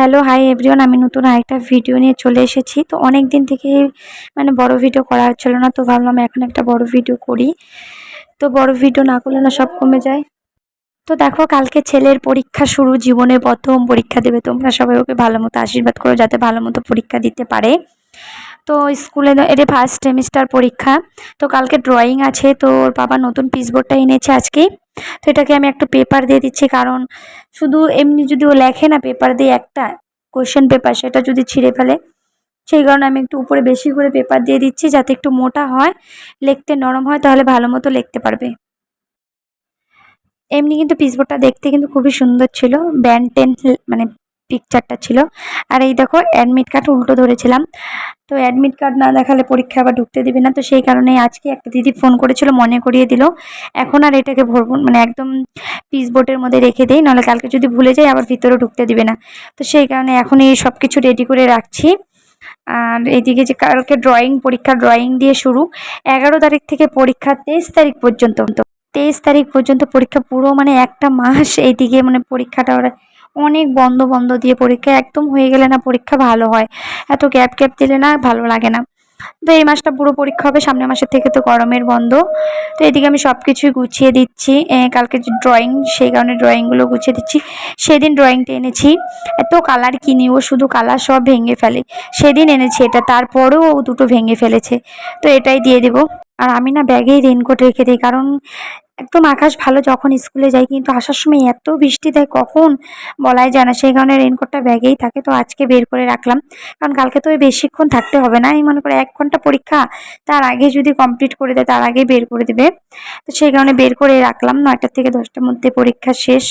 Hello, hi everyone, আমি নতুন আরেকটা ভিডিও নিয়ে চলে এসেছি। তো অনেক দিন থেকে মানে বড় ভিডিও করা হচ্ছিল না, তো ভাবলাম এখন একটা বড় ভিডিও করি। তো বড় ভিডিও না করলে না সব কমে যায়। তো দেখো, কালকে ছেলের পরীক্ষা শুরু, জীবনে প্রথম পরীক্ষা দেবে। তোমরা সবাই ওকে ভালো মতো আশীর্বাদ করো, যাতে ভালো মতো পরীক্ষা দিতে পারে। তো স্কুলে এটা ফার্স্ট সেমিস্টার পরীক্ষা। তো কালকে ড্রয়িং আছে, তো ওর বাবা নতুন পিসবোর্ডটা এনেছে আজকেই তো এটাকে আমি একটু পেপার দিয়ে দিচ্ছি, কারণ শুধু এমনি যদি ও লেখে না পেপার দিয়ে একটা কোয়েশ্চেন পেপার সেটা যদি ছিঁড়ে ফেলে, সেই কারণে আমি একটু উপরে বেশি করে পেপার দিয়ে দিচ্ছি, যাতে একটু মোটা হয়, লিখতে নরম হয়, তাহলে ভালো মতো লিখতে পারবে। এমনি কিন্তু পিসবোর্ডটা দেখতে কিন্তু খুবই সুন্দর ছিল ব্যান্ড টেন মানে পিকচারটা ছিল। আর এই দেখো অ্যাডমিট কার্ড উল্টো ধরেছিলাম। তো অ্যাডমিট কার্ড না দেখালে পরীক্ষা আবার ঢুকতে দিবে না। তো সেই কারণে আজকে একটা দিদি ফোন করেছিল, মনে করিয়ে দিল। এখন আর এটাকে ভরবো মানে একদম পিস বোর্ডের মধ্যে রেখে দিই, নাহলে কালকে যদি ভুলে যাই আবার ভিতরে ঢুকতে দিবে না। তো সেই কারণে এখন এই সব কিছু রেডি করে রাখছি। আর এইদিকে যে কালকে ড্রয়িং পরীক্ষা ড্রয়িং দিয়ে শুরু। এগারো তারিখ থেকে পরীক্ষা, তেইশ তারিখ পর্যন্ত। তেইশ তারিখ পর্যন্ত পরীক্ষা পুরো মানে একটা মাস এইদিকে মানে পরীক্ষাটা ওরা অনেক বন্ধ বন্ধ দিয়ে পরীক্ষা, একদম হয়ে গেলে না পরীক্ষা ভালো হয়। এত গ্যাপ গ্যাপ দিলে না ভালো লাগে না। তো এই মাসটা পুরো পরীক্ষা হবে, সামনের মাসের থেকে তো গরমের বন্ধ। তো এদিকে আমি সব কিছুই গুছিয়ে দিচ্ছি। কালকে যে ড্রয়িং সেই কারণে ড্রয়িংগুলো গুছিয়ে দিচ্ছি। সেদিন ড্রয়িংটা এনেছি। এত কালার কিনি ও শুধু কালার সব ভেঙে ফেলে। সেদিন এনেছি এটা, তারপরেও ও দুটো ভেঙে ফেলেছে। তো এটাই দিয়ে দেবো। আর আমি না ব্যাগেই রেনকোট রেখে দিই, কারণ একদম আকাশ ভালো যখন স্কুলে যাই কিন্তু আসার সময় এত বৃষ্টি দেয়, কখন বলাই যায় না। সেই কারণে রেনকোটটা ব্যাগেই থাকে, তো আজকে বের করে রাখলাম। কারণ কালকে তো ওই বেশিক্ষণ থাকতে হবে না। এই মনে করে এক ঘণ্টা পরীক্ষা, তার আগে যদি কমপ্লিট করে দেয়, তার আগে বের করে দেবে। তো সেই কারণে বের করে রাখলাম। নয়টার থেকে দশটার মধ্যে পরীক্ষা শেষ।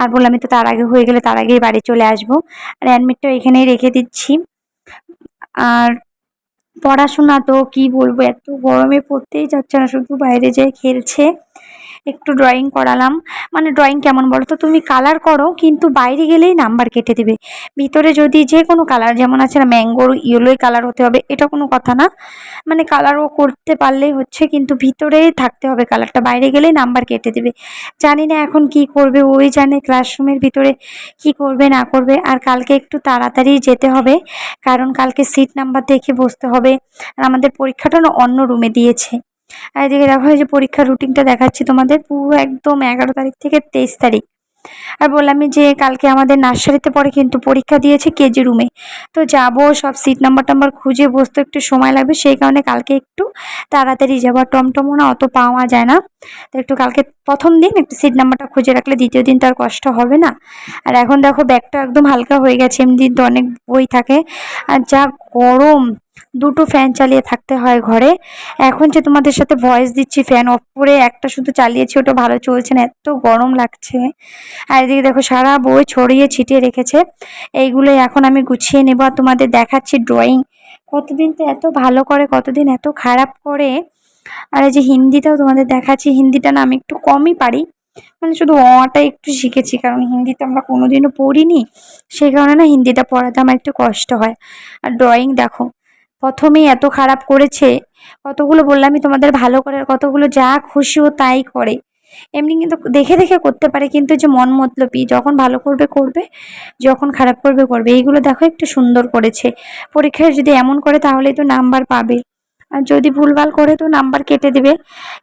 আর বললাম তো তার আগে হয়ে গেলে তার আগেই বাড়ি চলে আসব। আর অ্যাডমিটটা এখানেই রেখে দিচ্ছি। আর পড়াশোনা তো কি বলব, এত গরমে পড়তেই যাচ্ছে না, শুধু বাইরে যেয়ে খেলছে। একটু ড্রয়িং করালাম। মানে ড্রয়িং কেমন বলো তো? তুমি কালার করো, কিন্তু বাইরে গেলেই নাম্বার কেটে দেবে। ভিতরে যদি যে কোনো কালার যেমন আছে না ম্যাঙ্গোর ইয়েলোই কালার হতে হবে, এটা কোনো কথা না। মানে কালারও করতে পারলেই হচ্ছে, কিন্তু ভিতরেই থাকতে হবে কালারটা বাইরে গেলেই নাম্বার কেটে দেবে। জানি না এখন কি করবে, ওই জানে ক্লাসরুমের ভিতরে কি করবে, না করবে। আর কালকে একটু তাড়াতাড়ি যেতে হবে, কারণ কালকে সিট নাম্বার দেখে বসতে হবে। আর আমাদের পরীক্ষাটা অন্য রুমে দিয়েছে। আর এদিকে দেখো, এই যে পরীক্ষার রুটিনটা দেখাচ্ছি তোমাদের, পুরো একদম এগারো তারিখ থেকে তেইশ তারিখ। আর বললাম যে কালকে আমাদের নার্সারিতে পরে কিন্তু পরীক্ষা দিয়েছে কেজি রুমে তো যাব, সব সিট নাম্বার টাম্বার খুঁজে, বসতে একটু সময় লাগবে, সেই কারণে কালকে একটু তাড়াতাড়ি যাব। আর টমটমও না, অত পাওয়া যায় না। তো একটু কালকে প্রথম দিন একটু সিট নাম্বারটা খুঁজে রাখলে দ্বিতীয় দিন তার কষ্ট হবে না। আর এখন দেখো ব্যাগটা একদম হালকা হয়ে গেছে, এমনি তো অনেক বই থাকে। আর যা গরম দুটো ফ্যান চালিয়ে থাকতে হয় ঘরে। এখন যে তোমাদের সাথে ভয়েস দিচ্ছি ফ্যান অফ করে একটা শুধু চালিয়েছি, ওটা ভালো চলছে না, এত গরম লাগছে। আর এদিকে দেখো, সারা বই ছড়িয়ে ছিটিয়ে রেখেছে। এইগুলোই এখন আমি গুছিয়ে নেব আর তোমাদের দেখাচ্ছি ড্রয়িং কতদিন তো এত ভালো করে, কতদিন এত খারাপ করে। আর এই যে হিন্দিটাও তোমাদের দেখাচ্ছি, হিন্দিটা না আমি একটু কমই পারি। মানে শুধু অটা একটু শিখেছি, কারণ হিন্দিতে আমরা কোনোদিনও পড়িনি। সেই কারণে না হিন্দিটা পড়াতে আমার একটু কষ্ট হয়। আর ড্রয়িং দেখো প্রথমেই এত খারাপ করেছে। কতগুলো বললামই তোমাদের ভালো করে, কতগুলো যা খুশি ও তাই করে। এমনি কিন্তু দেখে দেখে করতে পারে, কিন্তু যে মন মতলবি, যখন ভালো করবে করবে, যখন খারাপ করবে করবে। এইগুলো দেখো একটু সুন্দর করেছে। পরীক্ষায় যদি এমন করে, তাহলেই তো নাম্বার পাবে। আর যদি ভুলভাল করে, তো নাম্বার কেটে দেবে।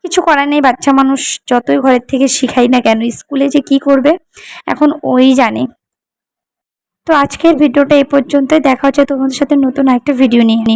কিছু করার নেই, বাচ্চা মানুষ যতই ঘরের থেকে শিখাই না কেন, স্কুলে যে কি করবে, এখন ওই জানে। তো আজকের ভিডিওটা এই পর্যন্তই। দেখা হচ্ছে তোমাদের সাথে নতুন একটা ভিডিও নিয়ে।